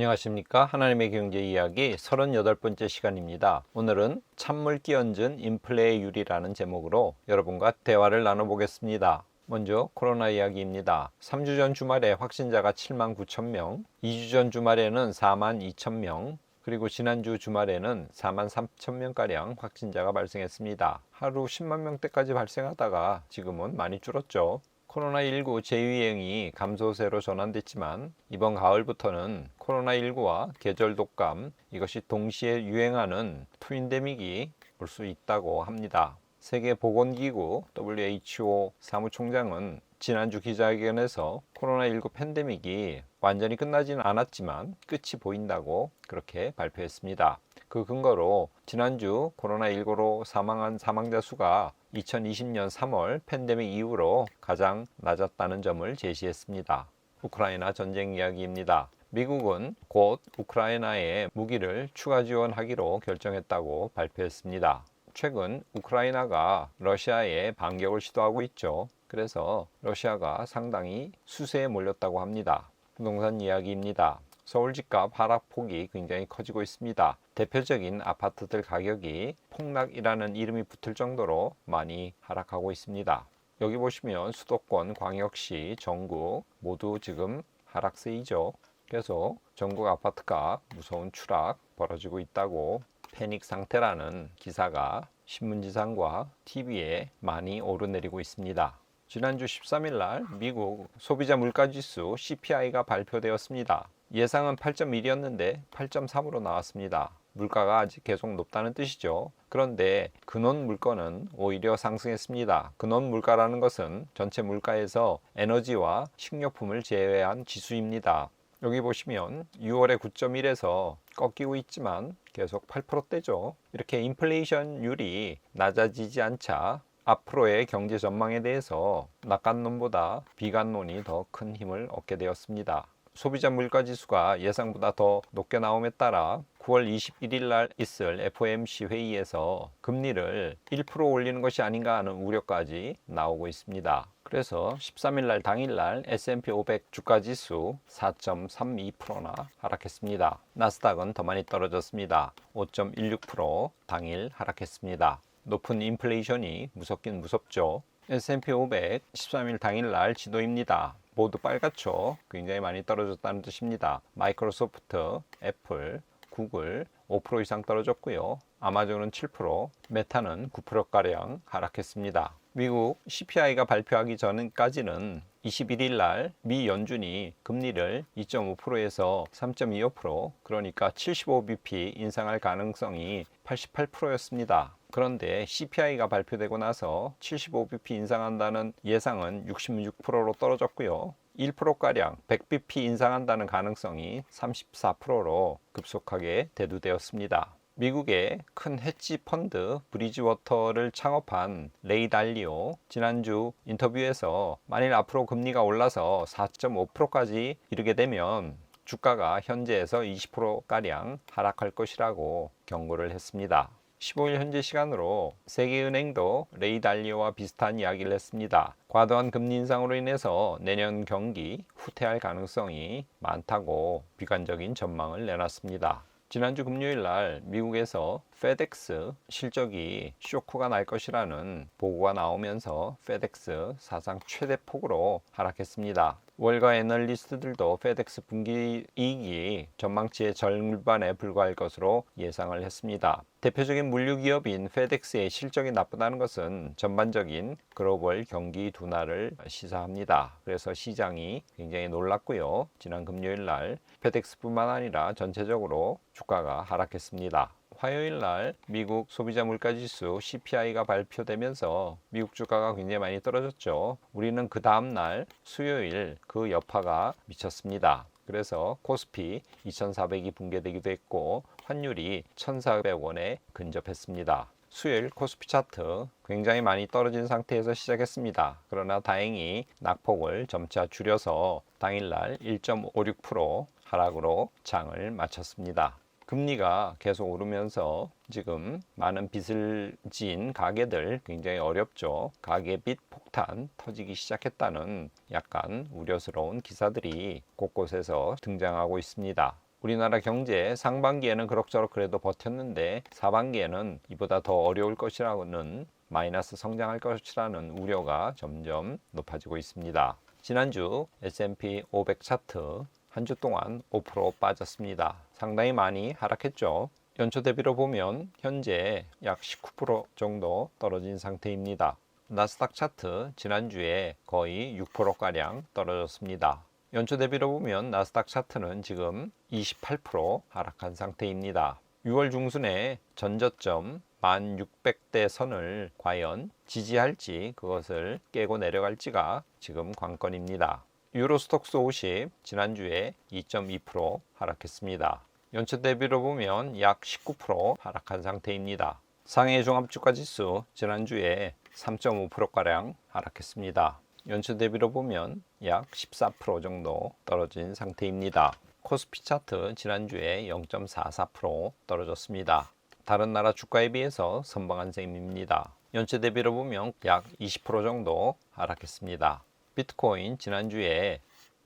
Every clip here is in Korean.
안녕하십니까 하나님의 경제 이야기 38번째 시간입니다 오늘은 찬물 끼얹은 인플레이율이라는 제목으로 여러분과 대화를 나눠보겠습니다 먼저 코로나 이야기입니다 3주 전 주말에 확진자가 7만 9천 명 2주 전 주말에는 4만 2천 명 그리고 지난주 주말에는 4만 3천 명가량 확진자가 발생했습니다. 하루 10만 명대까지 발생하다가 지금은 많이 줄었죠. 코로나19 재유행이 감소세로 전환됐지만 이번 가을부터는 코로나19와 계절 독감 이것이 동시에 유행하는 트윈데믹이 올 수 있다고 합니다. 세계보건기구 WHO 사무총장은 지난주 기자회견에서 코로나19 팬데믹이 완전히 끝나지는 않았지만 끝이 보인다고 그렇게 발표했습니다. 그 근거로 지난주 코로나19로 사망한 사망자 수가 2020년 3월 팬데믹 이후로 가장 낮았다는 점을 제시했습니다. 우크라이나 전쟁 이야기입니다. 미국은 곧 우크라이나에 무기를 추가 지원하기로 결정했다고 발표했습니다. 최근 우크라이나가 러시아에 반격을 시도하고 있죠. 그래서 러시아가 상당히 수세에 몰렸다고 합니다. 부동산 이야기입니다. 서울 집값 하락폭이 굉장히 커지고 있습니다. 대표적인 아파트들 가격이 폭락이라는 이름이 붙을 정도로 많이 하락하고 있습니다. 여기 보시면 수도권, 광역시, 전국 모두 지금 하락세이죠. 그래서 전국 아파트가 무서운 추락 벌어지고 있다고 패닉 상태라는 기사가 신문지상과 TV에 많이 오르내리고 있습니다. 지난주 13일 날 미국 소비자 물가지수 CPI가 발표되었습니다. 예상은 8.1이었는데 8.3으로 나왔습니다. 물가가 아직 계속 높다는 뜻이죠. 그런데 근원 물가는 오히려 상승했습니다. 근원 물가라는 것은 전체 물가에서 에너지와 식료품을 제외한 지수입니다. 여기 보시면 6월에 9.1에서 꺾이고 있지만 계속 8%대죠. 이렇게 인플레이션율이 낮아지지 않자 앞으로의 경제 전망에 대해서 낙관론보다 비관론이 더 큰 힘을 얻게 되었습니다. 소비자 물가 지수가 예상보다 더 높게 나옴에 따라 9월 21일 날 있을 FOMC 회의에서 금리를 1% 올리는 것이 아닌가 하는 우려까지 나오고 있습니다. 그래서 13일 날 당일 날 S&P 500 주가 지수 4.32%나 하락했습니다. 나스닥은 더 많이 떨어졌습니다. 5.16% 당일 하락했습니다. 높은 인플레이션이 무섭긴 무섭죠. S&P 500 13일 당일 날 지도입니다. 모두 빨갛죠. 굉장히 많이 떨어졌다는 뜻입니다. 마이크로소프트, 애플, 구글 5% 이상 떨어졌고요. 아마존은 7%, 메타는 9%가량 하락했습니다. 미국 CPI가 발표하기 전까지는 21일 날 미 연준이 금리를 2.5%에서 3.25% 그러니까 75bp 인상할 가능성이 88%였습니다. 그런데 CPI가 발표되고 나서 75bp 인상한다는 예상은 66%로 떨어졌고요. 1%가량 100bp 인상한다는 가능성이 34%로 급속하게 대두되었습니다. 미국의 큰 해치 펀드 브리지워터를 창업한 레이 달리오 지난주 인터뷰에서 만일 앞으로 금리가 올라서 4.5%까지 이르게 되면 주가가 현재에서 20%가량 하락할 것이라고 경고를 했습니다. 15일 현재 시간으로 세계은행도 레이 달리오와 비슷한 이야기를 했습니다. 과도한 금리 인상으로 인해서 내년 경기 후퇴할 가능성이 많다고 비관적인 전망을 내놨습니다. 지난주 금요일 날 미국에서 페덱스 실적이 쇼크가 날 것이라는 보고가 나오면서 페덱스 사상 최대 폭으로 하락했습니다. 월가 애널리스트들도 페덱스 분기 이익이 전망치의 절반에 불과할 것으로 예상을 했습니다. 대표적인 물류 기업인 페덱스의 실적이 나쁘다는 것은 전반적인 글로벌 경기 둔화를 시사합니다. 그래서 시장이 굉장히 놀랐고요. 지난 금요일 날 페덱스뿐만 아니라 전체적으로 주가가 하락했습니다. 화요일 날 미국 소비자 물가 지수 CPI가 발표되면서 미국 주가가 굉장히 많이 떨어졌죠. 우리는 그 다음 날 수요일 그 여파가 미쳤습니다. 그래서 코스피 2,400이 붕괴되기도 했고 환율이 1,400원에 근접했습니다. 수요일 코스피 차트 굉장히 많이 떨어진 상태에서 시작했습니다. 그러나 다행히 낙폭을 점차 줄여서 당일날 1.56% 하락으로 장을 마쳤습니다. 금리가 계속 오르면서 지금 많은 빚을 지은 가게들 굉장히 어렵죠. 가계빚 폭탄 터지기 시작했다는 약간 우려스러운 기사들이 곳곳에서 등장하고 있습니다. 우리나라 경제 상반기에는 그럭저럭 그래도 버텼는데 사반기에는 이보다 더 어려울 것이라는 마이너스 성장할 것이라는 우려가 점점 높아지고 있습니다. 지난주 S&P 500 차트 한 주 동안 5% 빠졌습니다. 상당히 많이 하락했죠. 연초 대비로 보면 현재 약 19% 정도 떨어진 상태입니다. 나스닥 차트 지난주에 거의 6%가량 떨어졌습니다. 연초 대비로 보면 나스닥 차트는 지금 28% 하락한 상태입니다. 6월 중순에 전저점 1600대 선을 과연 지지할지 그것을 깨고 내려갈지가 지금 관건입니다. 유로스톡스 50 지난주에 2.2% 하락했습니다. 연초 대비로 보면 약 19% 하락한 상태입니다. 상해 종합주가 지수 지난주에 3.5%가량 하락했습니다. 연초 대비로 보면 약 14% 정도 떨어진 상태입니다. 코스피 차트 지난주에 0.44% 떨어졌습니다. 다른 나라 주가에 비해서 선방한 셈입니다. 연초 대비로 보면 약 20% 정도 하락했습니다. 비트코인 지난주에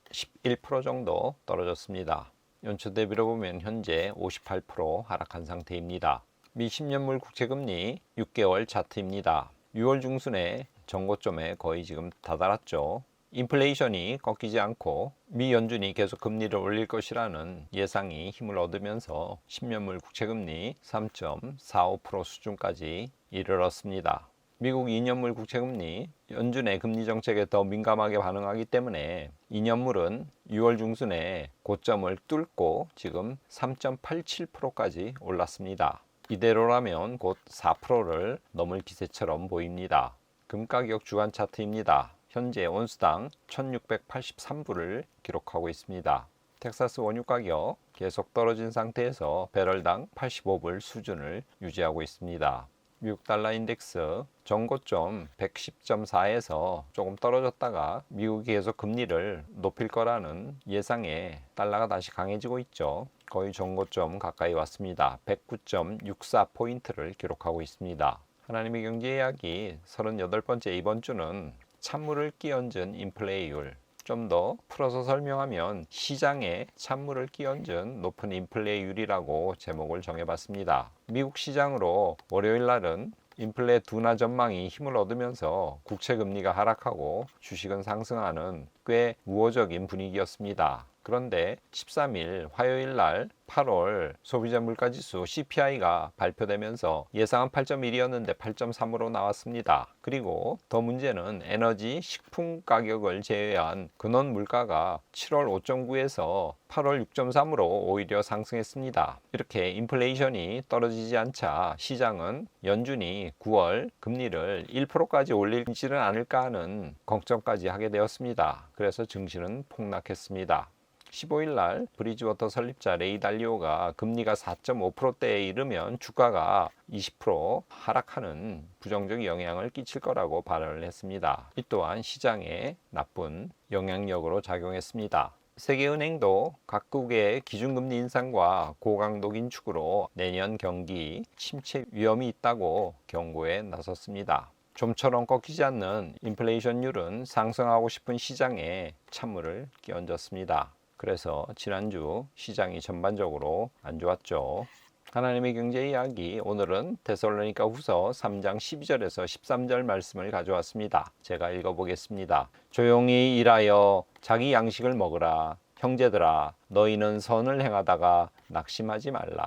11% 정도 떨어졌습니다. 연초 대비로 보면 현재 58% 하락한 상태입니다. 미 10년물 국채금리 6개월 차트입니다. 6월 중순에 정고점에 거의 지금 다다랐죠. 인플레이션이 꺾이지 않고 미 연준이 계속 금리를 올릴 것이라는 예상이 힘을 얻으면서 10년물 국채금리 3.45% 수준까지 이르렀습니다. 미국 2년물 국채금리 연준의 금리 정책에 더 민감하게 반응하기 때문에 2년물은 6월 중순에 고점을 뚫고 지금 3.87%까지 올랐습니다. 이대로라면 곧 4%를 넘을 기세처럼 보입니다. 금 가격 주간 차트입니다. 현재 온수당 1683불을 기록하고 있습니다. 텍사스 원유 가격 계속 떨어진 상태에서 배럴당 85불 수준을 유지하고 있습니다. 미국 달러 인덱스 전고점 110.4에서 조금 떨어졌다가 미국이 계속 금리를 높일 거라는 예상에 달러가 다시 강해지고 있죠. 거의 전고점 가까이 왔습니다. 109.64포인트를 기록하고 있습니다. 하나님의 경제 이야기 38번째 이번 주는 찬물을 끼얹은 인플레이율 좀 더 풀어서 설명하면 시장에 찬물을 끼얹은 높은 인플레이율이라고 제목을 정해봤습니다. 미국 시장으로 월요일 날은 인플레 둔화 전망이 힘을 얻으면서 국채 금리가 하락하고 주식은 상승하는 꽤 우호적인 분위기였습니다. 그런데 13일 화요일 날 8월 소비자 물가 지수 CPI가 발표되면서 예상은 8.1이었는데 8.3으로 나왔습니다. 그리고 더 문제는 에너지 식품 가격을 제외한 근원 물가가 7월 5.9에서 8월 6.3으로 오히려 상승했습니다. 이렇게 인플레이션이 떨어지지 않자 시장은 연준이 9월 금리를 1%까지 올리지는 않을까 하는 걱정까지 하게 되었습니다. 그래서 증시는 폭락했습니다. 15일 날 브리즈워터 설립자 레이 달리오가 금리가 4.5%대에 이르면 주가가 20% 하락하는 부정적 영향을 끼칠 거라고 발언을 했습니다. 이 또한 시장에 나쁜 영향력으로 작용했습니다. 세계은행도 각국의 기준금리 인상과 고강도 긴축으로 내년 경기 침체 위험이 있다고 경고에 나섰습니다. 좀처럼 꺾이지 않는 인플레이션율은 상승하고 싶은 시장에 찬물을 끼얹었습니다. 그래서 지난주 시장이 전반적으로 안 좋았죠. 하나님의 경제 이야기 오늘은 데살로니가 후서 3장 12절에서 13절 말씀을 가져왔습니다. 제가 읽어보겠습니다. 조용히 일하여 자기 양식을 먹으라. 형제들아 너희는 선을 행하다가 낙심하지 말라.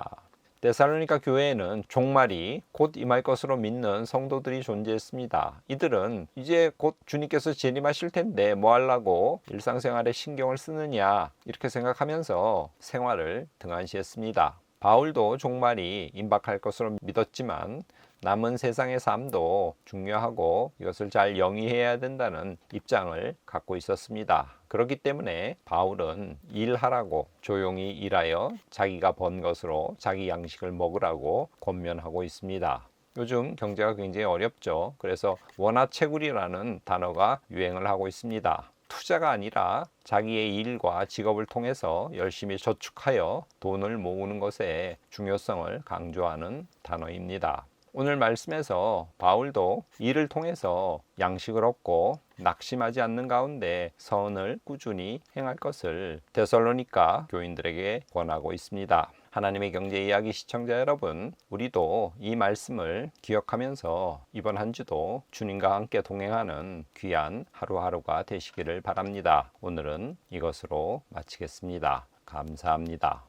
데살로니가 교회에는 종말이 곧 임할 것으로 믿는 성도들이 존재했습니다. 이들은 이제 곧 주님께서 재림하실 텐데 뭐 하려고 일상생활에 신경을 쓰느냐 이렇게 생각하면서 생활을 등한시했습니다. 바울도 종말이 임박할 것으로 믿었지만 남은 세상의 삶도 중요하고 이것을 잘 영위해야 된다는 입장을 갖고 있었습니다. 그렇기 때문에 바울은 일하라고 조용히 일하여 자기가 번 것으로 자기 양식을 먹으라고 권면하고 있습니다. 요즘 경제가 굉장히 어렵죠. 그래서 원화채굴이라는 단어가 유행을 하고 있습니다. 투자가 아니라 자기의 일과 직업을 통해서 열심히 저축하여 돈을 모으는 것의 중요성을 강조하는 단어입니다. 오늘 말씀에서 바울도 이를 통해서 양식을 얻고 낙심하지 않는 가운데 선을 꾸준히 행할 것을 데살로니가 교인들에게 권하고 있습니다. 하나님의 경제 이야기 시청자 여러분, 우리도 이 말씀을 기억하면서 이번 한 주도 주님과 함께 동행하는 귀한 하루하루가 되시기를 바랍니다. 오늘은 이것으로 마치겠습니다. 감사합니다.